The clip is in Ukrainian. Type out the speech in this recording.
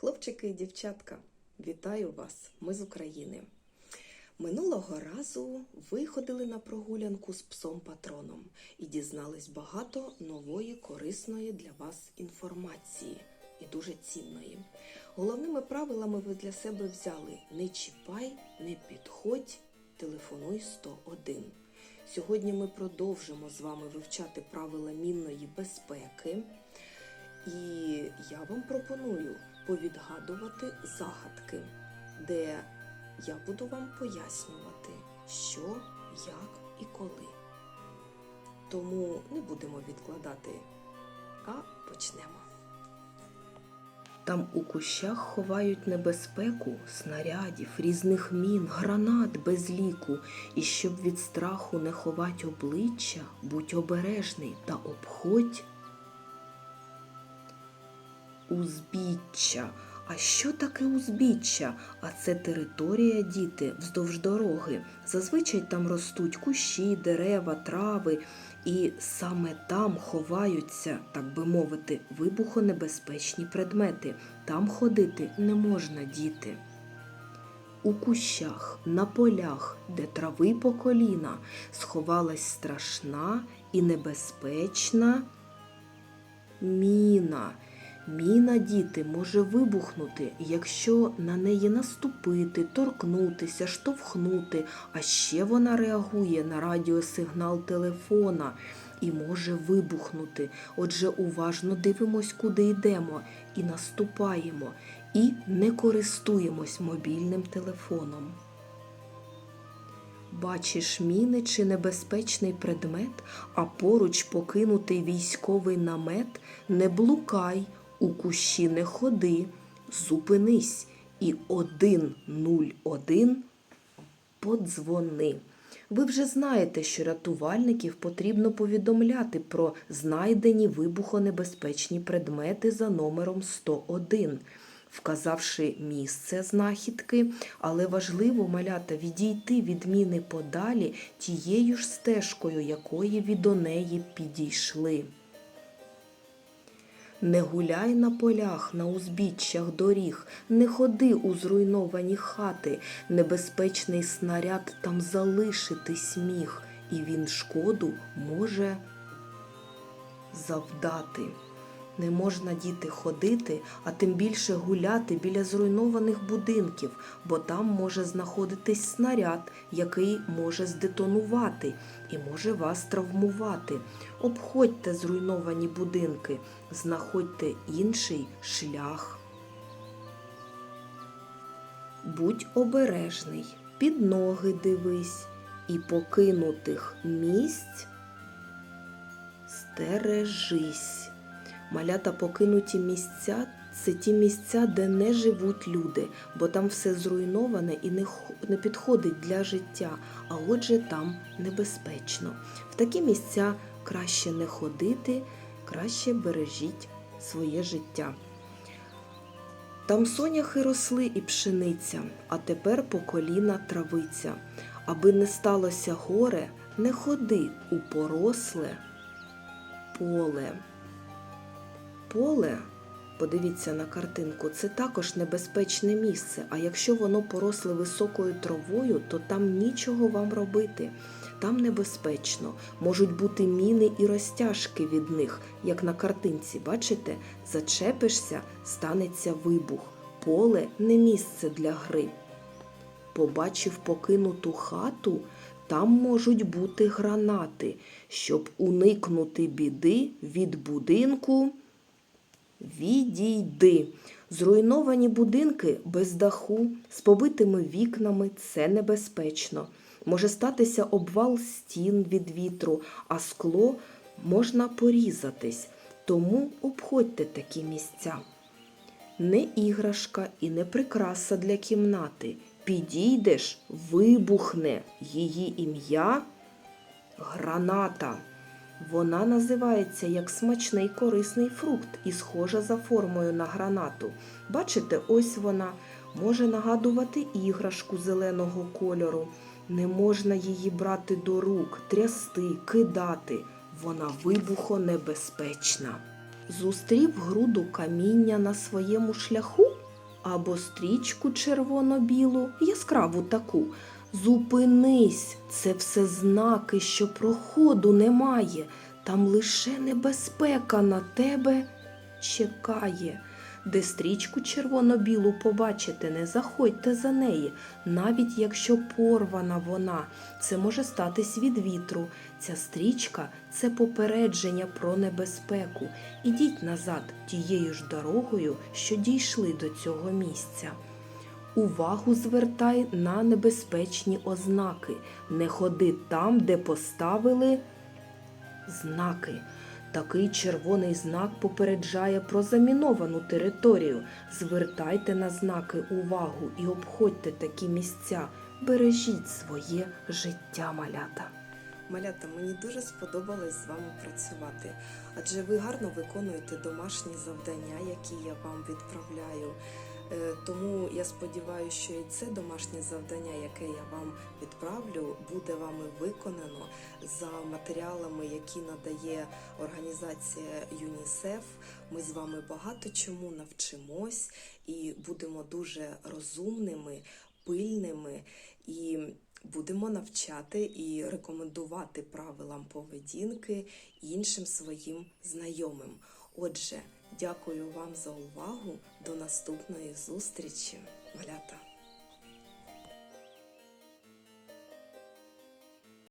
Хлопчики і дівчатка, вітаю вас! Ми з України. Минулого разу виходили на прогулянку з псом патроном і дізнались багато нової, корисної для вас інформації і дуже цінної. Головними правилами ви для себе взяли: не чіпай, не підходь, телефонуй 101. Сьогодні ми продовжимо з вами вивчати правила мінної безпеки. І я вам пропоную повідгадувати загадки, де я буду вам пояснювати, що, як і коли. Тому не будемо відкладати, а почнемо. Там у кущах ховають небезпеку, снарядів, різних мін, гранат без ліку. І щоб від страху не ховать обличчя, будь обережний та обходь Узбіччя. А що таке узбіччя? А це територія, діти, вздовж дороги. Зазвичай там ростуть кущі, дерева, трави, і саме там ховаються, так би мовити, вибухонебезпечні предмети. Там ходити не можна, діти. У кущах, на полях, де трави по коліна, сховалась страшна і небезпечна міна. Міна, діти, може вибухнути, якщо на неї наступити, торкнутися, штовхнути, а ще вона реагує на радіосигнал телефона і може вибухнути. Отже, уважно дивимось, куди йдемо, і наступаємо, і не користуємось мобільним телефоном. Бачиш міни чи небезпечний предмет, а поруч покинутий військовий намет, не блукай, у кущі не ходи, зупинись і 101 подзвони. Ви вже знаєте, що рятувальників потрібно повідомляти про знайдені вибухонебезпечні предмети за номером 101, вказавши місце знахідки, але важливо малята відійти від міни подалі тією ж стежкою, якої від до неї підійшли. Не гуляй на полях, на узбіччях доріг, не ходи у зруйновані хати, небезпечний снаряд там залишити сміх, і він шкоду може завдати. Не можна діти ходити, а тим більше гуляти біля зруйнованих будинків, бо там може знаходитись снаряд, який може здетонувати і може вас травмувати. Обходьте зруйновані будинки, знаходьте інший шлях. Будь обережний, під ноги дивись, і покинутих місць стережись. Малята покинуті місця це ті місця, де не живуть люди, бо там все зруйноване і не, підходить для життя, а отже там небезпечно. В такі місця краще не ходити, краще бережіть своє життя. Там соняхи росли і пшениця, а тепер по коліна травиця. Аби не сталося горе, не ходи у поросле поле. Поле, подивіться на картинку, це також небезпечне місце. А якщо воно поросле високою травою, то там нічого вам робити. Там небезпечно, можуть бути міни і розтяжки від них, як на картинці. Бачите, зачепишся, станеться вибух. Поле не місце для гри. Побачив покинуту хату, там можуть бути гранати, щоб уникнути біди від будинку. Відійди. Зруйновані будинки без даху, з побитими вікнами це небезпечно. Може статися обвал стін від вітру, а скло можна порізатись. Тому обходьте такі місця. Не іграшка і не прикраса для кімнати. Підійдеш, вибухне її ім'я граната. Вона називається як смачний корисний фрукт і схожа за формою на гранату. Бачите, ось вона може нагадувати іграшку зеленого кольору. Не можна її брати до рук, трясти, кидати. Вона вибухонебезпечна. Зустрів груду каміння на своєму шляху? або стрічку червоно-білу, яскраву таку. Зупинись, це все знаки, що проходу немає. Там лише небезпека на тебе чекає. Де стрічку червоно-білу побачите, не заходьте за неї, навіть якщо порвана вона, це може статись від вітру. Ця стрічка це попередження про небезпеку. Ідіть назад тією ж дорогою, що дійшли до цього місця. Увагу звертай на небезпечні ознаки. Не ходи там, де поставили знаки. Такий червоний знак попереджає про заміновану територію. Звертайте на знаки увагу і обходьте такі місця. Бережіть своє життя, малята. Малята, мені дуже сподобалось з вами працювати, адже ви гарно виконуєте домашні завдання, які я вам відправляю. Е, Тому я сподіваюся, що і це домашнє завдання, яке я вам відправлю, буде вами виконано за матеріалами, які надає організація ЮНІСЕФ. Ми з вами багато чому навчимось і будемо дуже розумними, пильними і будемо навчати і рекомендувати правилам поведінки іншим своїм знайомим. Отже, дякую вам за увагу. До наступної зустрічі, малята!